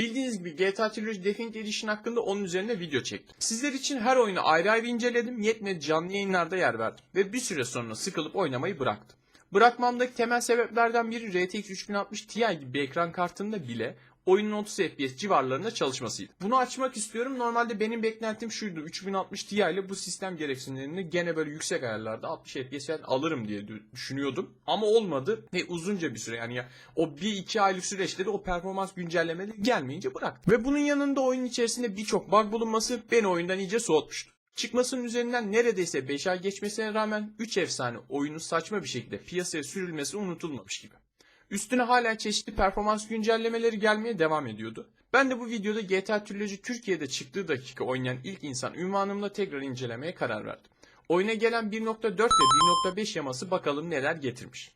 Bildiğiniz gibi GTA Trilogy Definitive Edition hakkında onun üzerine video çektim. Sizler için her oyunu ayrı ayrı inceledim, yetmedi canlı yayınlarda yer verdim. Ve bir süre sonra sıkılıp oynamayı bıraktım. Bırakmamdaki temel sebeplerden biri RTX 3060 Ti gibi bir ekran kartında bile oyunun 30 FPS civarlarında çalışmasıydı. Bunu açmak istiyorum. Normalde benim beklentim şuydu. 3060 Ti ile bu sistem gereksinimlerini gene böyle yüksek ayarlarda 60 FPS alırım diye düşünüyordum. Ama olmadı ve uzunca bir süre yani ya o 1-2 aylık süreçte de o performans güncellemeleri gelmeyince bıraktım. Ve bunun yanında oyunun içerisinde birçok bug bulunması beni oyundan iyice soğutmuştu. Çıkmasının üzerinden neredeyse 5 ay geçmesine rağmen 3 efsane oyunun saçma bir şekilde piyasaya sürülmesi unutulmamış gibi. Üstüne hala çeşitli performans güncellemeleri gelmeye devam ediyordu. Ben de bu videoda GTA Trilogy Türkiye'de çıktığı dakika oynayan ilk insan ünvanımla tekrar incelemeye karar verdim. Oyuna gelen 1.4 ve 1.5 yaması bakalım neler getirmiş.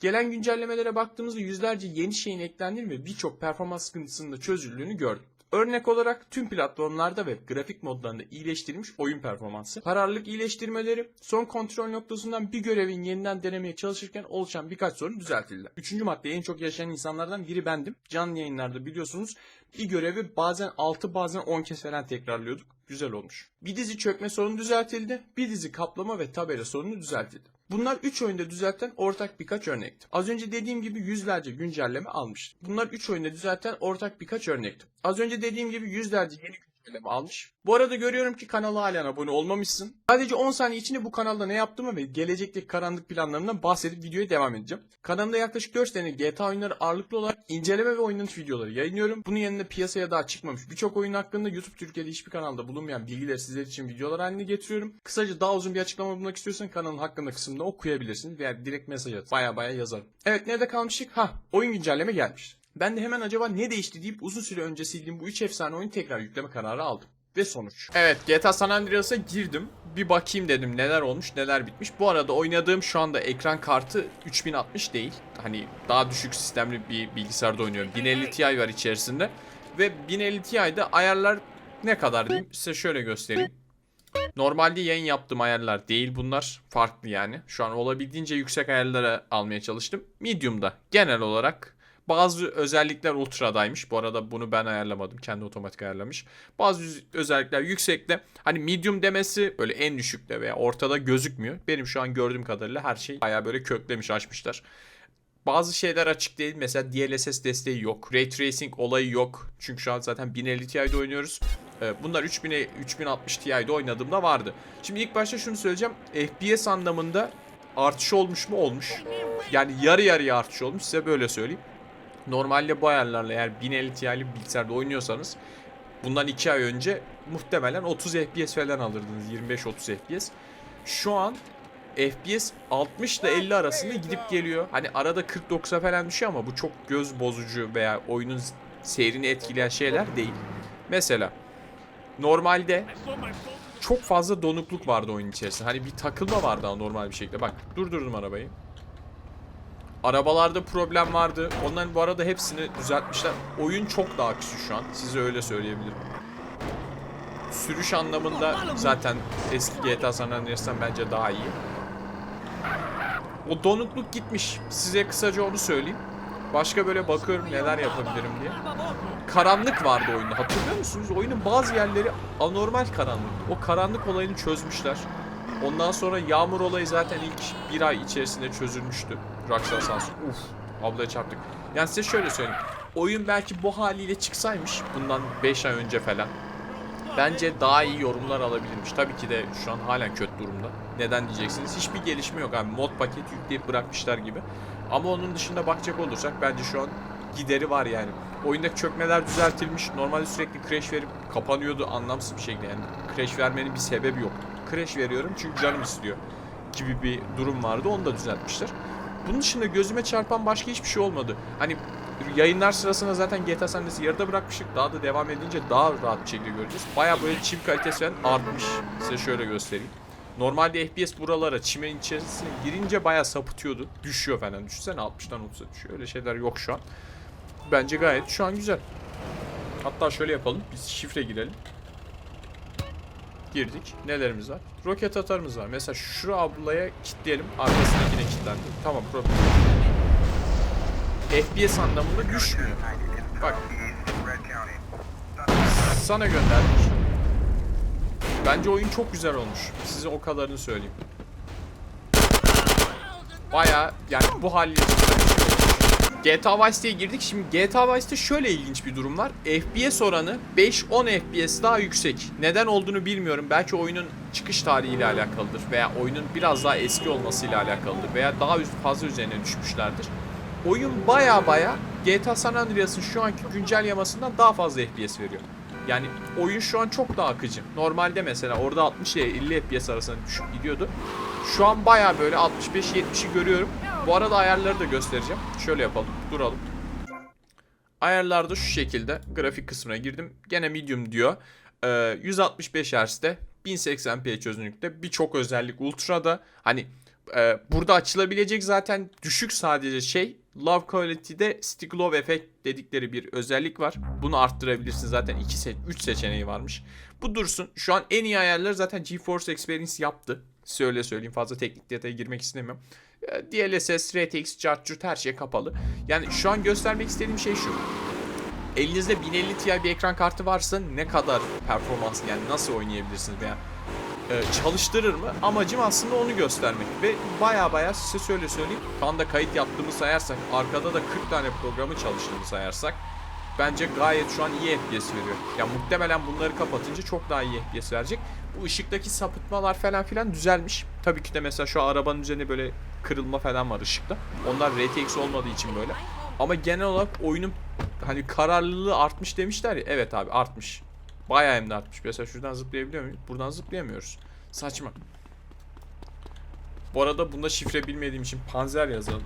Gelen güncellemelere baktığımızda yüzlerce yeni şeyin eklendiğini ve birçok performans sıkıntısının da çözüldüğünü gördüm. Örnek olarak tüm platformlarda ve grafik modlarında iyileştirilmiş oyun performansı, kararlılık iyileştirmeleri, son kontrol noktasından bir görevin yeniden denemeye çalışırken oluşan birkaç sorun düzeltildi. Üçüncü madde en çok yaşayan insanlardan biri bendim. Canlı yayınlarda biliyorsunuz bir görevi bazen 6 bazen 10 kez falan tekrarlıyorduk. Güzel olmuş. Bir dizi çökme sorunu düzeltildi. Bir dizi kaplama ve tabela sorunu düzeltildi. Bunlar 3 oyunda düzelten ortak birkaç örnekti. Az önce dediğim gibi yüzlerce güncelleme almıştı. Bunlar 3 oyunda düzelten ortak birkaç örnekti. Az önce dediğim gibi yüzlerce yeni güncelleme almış. Bu arada görüyorum ki kanala halen abone olmamışsın. Sadece 10 saniye içinde bu kanalda ne yaptığımı ve gelecekteki karanlık planlarımdan bahsedip videoya devam edeceğim. Kanalımda yaklaşık 4 sene GTA oyunları ağırlıklı olarak inceleme ve oynanış videoları yayınlıyorum. Bunun yanında piyasaya daha çıkmamış birçok oyun hakkında YouTube Türkiye'de hiçbir kanalda bulunmayan bilgileri sizler için videolar haline getiriyorum. Kısaca daha uzun bir açıklama bulmak istiyorsan kanalın hakkında kısmında okuyabilirsin veya direkt mesaj at. Baya baya yazarım. Evet nerede kalmıştık? Ha oyun güncelleme gelmiş. Ben de hemen acaba ne değişti deyip uzun süre önce sildiğim bu 3 efsane oyunu tekrar yükleme kararı aldım. Ve sonuç. Evet GTA San Andreas'a girdim. Bir bakayım dedim neler olmuş neler bitmiş. Bu arada oynadığım şu anda ekran kartı 3060 değil. Hani daha düşük sistemli bir bilgisayarda oynuyorum. 1050 Ti var içerisinde. Ve 1050 Ti'de ayarlar ne kadar diyeyim size şöyle göstereyim. Normalde yayın yaptığım ayarlar değil bunlar. Farklı yani. Şu an olabildiğince yüksek ayarlara almaya çalıştım. Medium'da genel olarak bazı özellikler ultradaymış. Bu arada bunu ben ayarlamadım. Kendi otomatik ayarlamış. Bazı özellikler yüksekte. Hani medium demesi böyle en düşükte veya ortada gözükmüyor. Benim şu an gördüğüm kadarıyla her şey baya böyle köklemiş açmışlar. Bazı şeyler açık değil. Mesela DLSS desteği yok. Ray Tracing olayı yok. Çünkü şu an zaten 1050 Ti'de oynuyoruz. Ee, Bunlar 3000'e 3060 Ti'de oynadığımda vardı. Şimdi ilk başta şunu söyleyeceğim. FPS anlamında artış olmuş mu? Olmuş. Yani yarı yarıya artış olmuş. Size böyle söyleyeyim. Normalde bu ayarlarla eğer 1050 Ti'li bilgisayarda oynuyorsanız bundan 2 ay önce muhtemelen 30 FPS falan alırdınız. 25-30 FPS. Şu an FPS 60 ile 50 arasında gidip geliyor. Hani arada 40-90 falan düşüyor ama bu çok göz bozucu veya oyunun seyrini etkileyen şeyler değil. Mesela normalde çok fazla donukluk vardı oyun içerisinde. Hani bir takılma vardı normal bir şekilde. Bak durdurdum arabayı. Arabalarda problem vardı. Onların bu arada hepsini düzeltmişler. Oyun çok daha akışı şu an. Size öyle söyleyebilirim. Sürüş anlamında zaten eski GTA San Andreas'tan bence daha iyi. O donukluk gitmiş. Size kısaca onu söyleyeyim. Başka böyle bakıyorum neler yapabilirim diye. Karanlık vardı oyunda. Hatırlıyor musunuz? Oyunun bazı yerleri anormal karanlık. O karanlık olayını çözmüşler. Ondan sonra yağmur olayı zaten ilk bir ay içerisinde çözülmüştü. Rockstar Samsung. Uf. Ablaya çarptık. Yani size şöyle söyleyeyim. Oyun belki bu haliyle çıksaymış bundan 5 ay önce falan. Bence daha iyi yorumlar alabilirmiş. Tabii ki de şu an halen kötü durumda. Neden diyeceksiniz? Hiçbir gelişme yok abi. Mod paketi yükleyip bırakmışlar gibi. Ama onun dışında bakacak olursak bence şu an gideri var yani. Oyundaki çökmeler düzeltilmiş. Normalde sürekli crash verip kapanıyordu anlamsız bir şekilde. Yani crash vermenin bir sebebi yok. Crash veriyorum çünkü canım istiyor gibi bir durum vardı. Onu da düzeltmişler. Bunun dışında gözüme çarpan başka hiçbir şey olmadı. Hani yayınlar sırasında zaten GTA Andreas'ı yarıda bırakmıştık. Daha da devam edince daha rahat bir şekilde göreceğiz. Baya böyle çim kalitesi falan artmış. Size şöyle göstereyim. Normalde FPS buralara çimenin içerisine girince baya sapıtıyordu. Düşüyor falan. Düşünsene 60'dan 30'a düşüyor. Öyle şeyler yok şu an. Bence gayet şu an güzel. Hatta şöyle yapalım. Biz şifre girelim. Girdik. Nelerimiz var? Roket atarımız var. Mesela şu ablaya kilitleyelim. Arkasındakine kilitlendi. Tamam problem. FPS anlamında düşmüyor. Bak. Sana gönderdik. Bence oyun çok güzel olmuş. Size o kadarını söyleyeyim. Baya yani bu haliyle cidden bir şey olmuş. GTA Vice City'ye girdik. Şimdi GTA Vice'de şöyle ilginç bir durum var. FPS oranı 5-10 FPS daha yüksek. Neden olduğunu bilmiyorum. Belki oyunun çıkış tarihiyle alakalıdır veya oyunun biraz daha eski olmasıyla alakalıdır veya daha fazla üzerine düşmüşlerdir. Oyun baya baya GTA San Andreas'ın şu anki güncel yamasından daha fazla FPS veriyor. Yani oyun şu an çok daha akıcı. Normalde mesela orada 60 ile 50 FPS arasında düşüp gidiyordu. Şu an baya böyle 65-70'i görüyorum. Bu arada ayarları da göstereceğim. Şöyle yapalım. Duralım. Ayarlarda şu şekilde grafik kısmına girdim. Gene medium diyor. Ee, 165 Hz'de 1080p çözünürlükte birçok özellik ultra'da. Hani e, burada açılabilecek zaten düşük sadece şey Love Quality'de Stick Glow Effect dedikleri bir özellik var. Bunu arttırabilirsin zaten 2 se 3 seçeneği varmış. Bu dursun. Şu an en iyi ayarları zaten GeForce Experience yaptı. Size öyle söyleyeyim. Fazla teknik detaya girmek istemiyorum. E, DLSS, RTX, Chartchurt her şey kapalı. Yani şu an göstermek istediğim şey şu. Elinizde 1050 Ti bir ekran kartı varsa ne kadar performans yani nasıl oynayabilirsiniz veya e, çalıştırır mı? Amacım aslında onu göstermek ve baya baya size şöyle söyleyeyim. Şu anda kayıt yaptığımı sayarsak, arkada da 40 tane programı çalıştığımı sayarsak bence gayet şu an iyi FPS veriyor. Ya muhtemelen bunları kapatınca çok daha iyi FPS verecek. Bu ışıktaki sapıtmalar falan filan düzelmiş. Tabii ki de mesela şu arabanın üzerine böyle kırılma falan var ışıkta. Onlar RTX olmadığı için böyle. Ama genel olarak oyunun hani kararlılığı artmış demişler ya. Evet abi artmış. Bayağı hem de artmış. Mesela şuradan zıplayabiliyor muyum? Buradan zıplayamıyoruz. Saçma. Bu arada bunda şifre bilmediğim için panzer yazalım.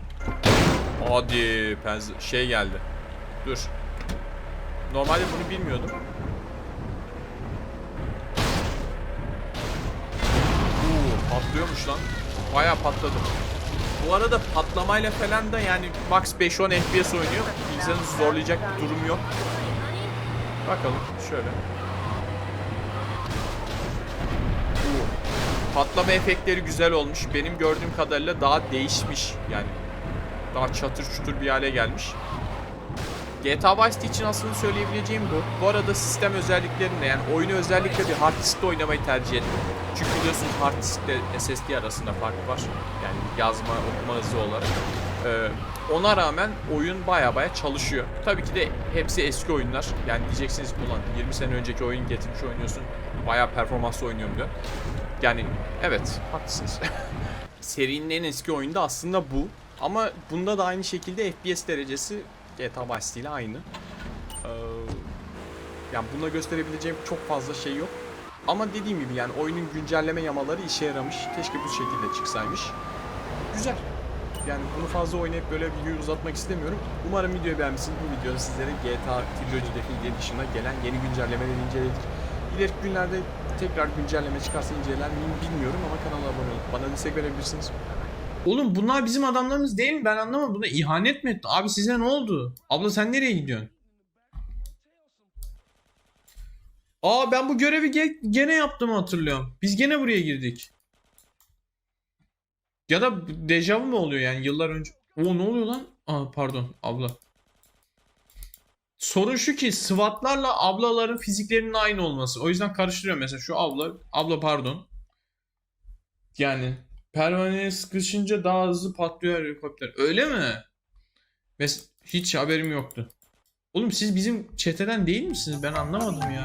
Hadi panzer şey geldi. Dur. Normalde bunu bilmiyordum. Oo, patlıyormuş lan. Bayağı patladı. Bu arada patlamayla falan da yani max 5-10 FPS oynuyor. Bilgisayarınızı zorlayacak bir durum yok. Bakalım şöyle. Oo, Patlama efektleri güzel olmuş. Benim gördüğüm kadarıyla daha değişmiş. Yani daha çatır çutur bir hale gelmiş. GTA Vice City için aslında söyleyebileceğim bu. Bu arada sistem özelliklerinde yani oyunu özellikle bir hard diskte oynamayı tercih ettim. Çünkü biliyorsunuz hard diskle SSD arasında fark var. Yani yazma, okuma hızı olarak. Ee, ona rağmen oyun baya baya çalışıyor. Tabii ki de hepsi eski oyunlar. Yani diyeceksiniz ulan 20 sene önceki oyun getirmiş oynuyorsun. Baya performanslı oynuyorum diyor. Yani evet haklısınız. Serinin en eski oyunu da aslında bu. Ama bunda da aynı şekilde FPS derecesi GTA Vice City ile aynı. Ee, yani buna gösterebileceğim çok fazla şey yok. Ama dediğim gibi yani oyunun güncelleme yamaları işe yaramış. Keşke bu şekilde çıksaymış. Güzel. Yani bunu fazla oynayıp böyle videoyu uzatmak istemiyorum. Umarım videoyu beğenmişsiniz. Bu videoda sizlere GTA Trilogy'deki dışında gelen yeni güncellemeleri inceledik. İleriki günlerde tekrar güncelleme çıkarsa inceler miyim bilmiyorum ama kanala abone olup bana destek verebilirsiniz. Oğlum bunlar bizim adamlarımız değil mi? Ben anlamadım. Buna ihanet mi etti? Abi size ne oldu? Abla sen nereye gidiyorsun? Aa ben bu görevi ge- gene yaptığımı hatırlıyorum. Biz gene buraya girdik. Ya da dejavu mu oluyor yani yıllar önce? Oo ne oluyor lan? Aa pardon abla. Sorun şu ki SWAT'larla ablaların fiziklerinin aynı olması. O yüzden karıştırıyorum mesela şu abla. Abla pardon. Yani pervaneye sıkışınca daha hızlı patlıyor helikopter. Öyle mi? Mes hiç haberim yoktu. Oğlum siz bizim çeteden değil misiniz? Ben anlamadım ya.